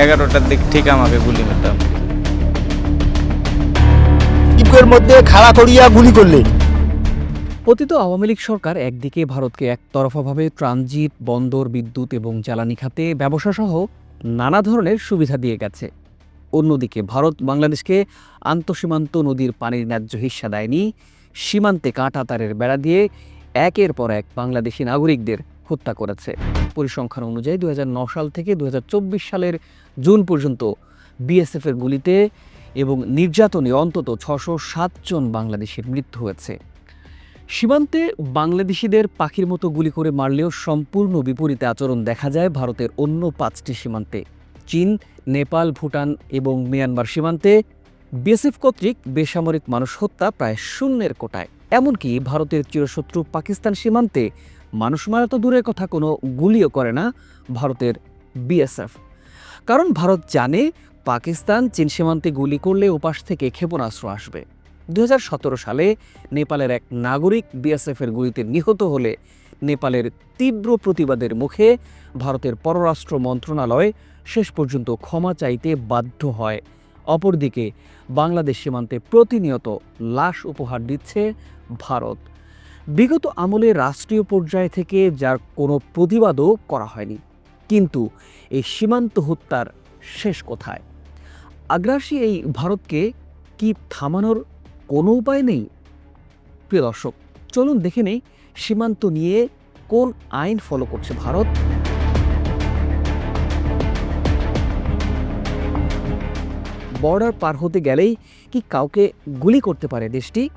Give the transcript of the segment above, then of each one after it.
এগারোটার দিক ঠিক আমাকে গুলি মেতাম দ্বীপের মধ্যে খাড়া করিয়া গুলি করলে। পতিত আওয়ামী লীগ সরকার একদিকে ভারতকে একতরফাভাবে ট্রানজিট বন্দর বিদ্যুৎ এবং জ্বালানি খাতে ব্যবসাসহ নানা ধরনের সুবিধা দিয়ে গেছে। অন্যদিকে ভারত বাংলাদেশকে আন্তঃসীমান্ত নদীর পানির ন্যায্য হিস্সা দেয়নি। সীমান্তে কাঁটা তারের বেড়া দিয়ে একের পর এক বাংলাদেশি নাগরিকদের হত্যা করেছে। পরিসংখ্যান অনুযায়ী দু সাল থেকে দুহাজার চব্বিশ সালের জুন পর্যন্ত বিএসএফের গুলিতে এবং নির্যাতনে অন্তত ছশো জন বাংলাদেশের মৃত্যু হয়েছে। সীমান্তে বাংলাদেশিদের পাখির মতো গুলি করে মারলেও সম্পূর্ণ বিপরীতে আচরণ দেখা যায় ভারতের অন্য পাঁচটি সীমান্তে। চীন, নেপাল, ভুটান এবং মিয়ানমার সীমান্তে বিএসএফ কর্তৃক বেসামরিক মানুষ হত্যা প্রায় শূন্যের কোটায়। এমনকি ভারতের চিরশত্রু পাকিস্তান সীমান্তে মানুষ মারা তো দূরের কথা, কোনো গুলিও করে না ভারতের বিএসএফ। কারণ ভারত জানে পাকিস্তান চীন সীমান্তে গুলি করলে ওপাশ থেকে ক্ষেপণাস্ত্র আসবে। দু হাজার সতেরো সালে নেপালের এক নাগরিক বিএসএফের গুলিতে নিহত হলে নেপালের তীব্র প্রতিবাদের মুখে ভারতের পররাষ্ট্র মন্ত্রণালয় শেষ পর্যন্ত ক্ষমা চাইতে বাধ্য হয়। অপরদিকে বাংলাদেশ সীমান্তে প্রতিনিয়ত লাশ উপহার দিচ্ছে ভারত। বিগত আমলে রাষ্ট্রীয় পর্যায় থেকে যার কোনো প্রতিবাদও করা হয়নি। কিন্তু এই সীমান্ত হত্যার শেষ কোথায়? আগ্রাসী এই ভারতকে কি থামানোর কোনো উপায় নেই? প্রিয় দর্শক, চলুন দেখে নেই সীমান্ত নিয়ে কোন আইন ফলো করছে ভারত। বর্ডার পার হতে গেলেই কি কাউকে গুলি করতে পারে দেশটি?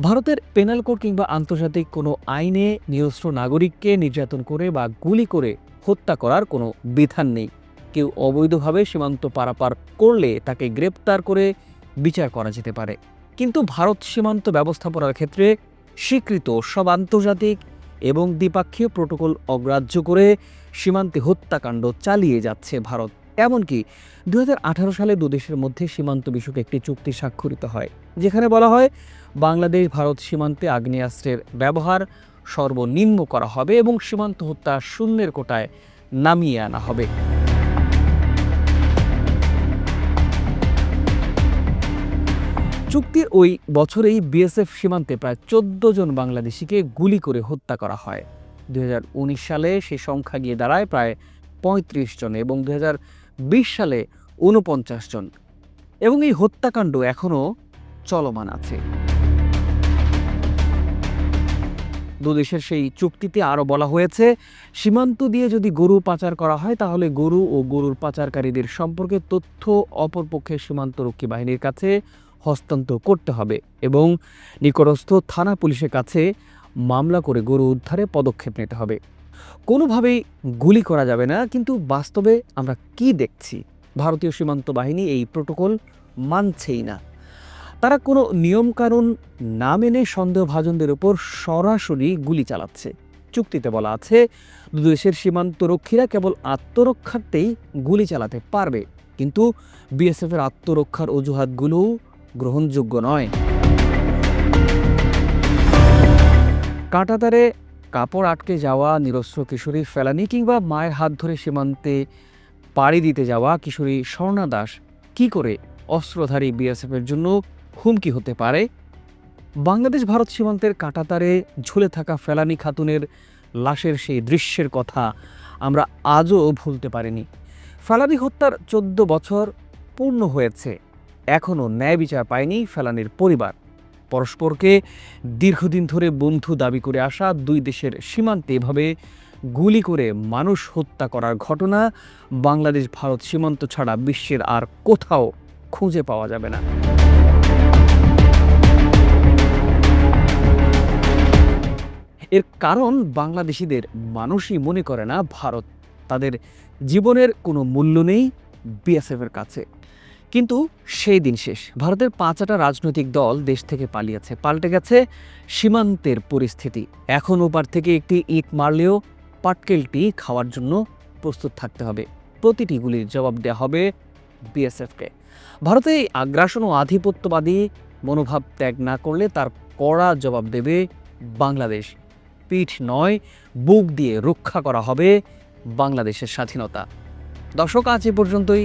ভারতের পেনাল কোড কিংবা আন্তর্জাতিক কোনো আইনে নিরস্ত্র নাগরিককে নির্যাতন করে বা গুলি করে হত্যা করার কোনো বিধান নেই। কেউ অবৈধভাবে সীমান্ত পারাপার করলে তাকে গ্রেপ্তার করে বিচার করা যেতে পারে। কিন্তু ভারত সীমান্ত ব্যবস্থাপনার ক্ষেত্রে স্বীকৃত সব আন্তর্জাতিক এবং দ্বিপাক্ষীয় প্রোটোকল অগ্রাহ্য করে সীমান্তে হত্যাকাণ্ড চালিয়ে যাচ্ছে ভারত। এমনকি দুই হাজার আঠারো সালে দুদেশের মধ্যে সীমান্ত বিষয়ক একটি চুক্তি স্বাক্ষরিত হয়, যেখানে বলা হয় বাংলাদেশ, ভারত সীমান্তে আগ্নেয়াস্ত্রের ব্যবহার সর্বনিম্ন করা হবে এবং সীমান্ত হত্যা শূন্যের কোটায় নামিয়ে আনা হবে। চুক্তির ওই বছরেই বিএসএফ সীমান্তে প্রায় চোদ্দ জন বাংলাদেশিকে গুলি করে হত্যা করা হয়। দুই হাজার উনিশ সালে সে সংখ্যা গিয়ে দাঁড়ায় প্রায় পঁয়ত্রিশ জন এবং দুই হাজার সালে ঊনপঞ্চাশ জন। এবং এই হত্যাকাণ্ড এখনও চলমান আছে। দুদেশের সেই চুক্তিতে আরও বলা হয়েছে, সীমান্ত দিয়ে যদি গরু পাচার করা হয়, তাহলে গরু ও গরুর পাচারকারীদের সম্পর্কে তথ্য অপরপক্ষের সীমান্তরক্ষী বাহিনীর কাছে হস্তান্তর করতে হবে এবং নিকটস্থ থানা পুলিশের কাছে মামলা করে গরু উদ্ধারে পদক্ষেপ নিতে হবে। কোনোভাবেই গুলি করা যাবে না, কিন্তু বাস্তবে আমরা কি দেখছি? ভারতীয় সীমান্ত বাহিনী এই প্রোটোকল মানছেই না। তারা কোনো নিয়মকানুন না মেনে সন্দেহভাজনদের উপর সরাসরি গুলি চালাচ্ছে। চুক্তিতে বলা আছে, দুদেশের সীমান্তরক্ষীরা কেবল আত্মরক্ষার্থেই গুলি চালাতে পারবে, কিন্তু বিএসএফের আত্মরক্ষার অজুহাতগুলোও গ্রহণযোগ্য নয়। কাঁটাতারে কাপড় আটকে যাওয়া, নিরস্ত্র কিশোরী ফেলানি কিংবা মায়ের হাত ধরে সীমান্তে পাড়ি দিতে যাওয়া কিশোরী স্বর্ণা দাস কী করে অস্ত্রধারী বিএসএফের জন্য হুমকি হতে পারে? বাংলাদেশ ভারত সীমান্তের কাঁটাতারে ঝুলে থাকা ফেলানি খাতুনের লাশের সেই দৃশ্যের কথা আমরা আজও ভুলতে পারিনি। ফেলানি হত্যার চোদ্দ বছর পূর্ণ হয়েছে। এখনও ন্যায় বিচার পায়নি ফেলানির পরিবার। পরস্পরকে দীর্ঘদিন ধরে বন্ধু দাবি করে আসা দুই দেশের সীমান্তে এভাবে গুলি করে মানুষ হত্যা করার ঘটনা বাংলাদেশ ভারত সীমান্ত ছাড়া বিশ্বের আর কোথাও খুঁজে পাওয়া যাবে না। এর কারণ বাংলাদেশিদের মানুষই মনে করে না ভারত। তাদের জীবনের কোনো মূল্য নেই বিএসএফের কাছে। কিন্তু সেই দিন শেষ। ভারতের পাঁচটা রাজনৈতিক দল দেশ থেকে পালিয়েছে। পাল্টে গেছে সীমান্তের পরিস্থিতি। এখন ওপার থেকে একটি ইট মারলেও পাটকেলটি খাওয়ার জন্য প্রস্তুত থাকতে হবে। প্রতিটি গুলির জবাব দেওয়া হবে বিএসএফকে। ভারতে আগ্রাসন ও আধিপত্যবাদী মনোভাব ত্যাগ না করলে তার কড়া জবাব দেবে বাংলাদেশ। পিঠ নয়, বুক দিয়ে রক্ষা করা হবে বাংলাদেশের স্বাধীনতা। দর্শক, আজ এ পর্যন্তই।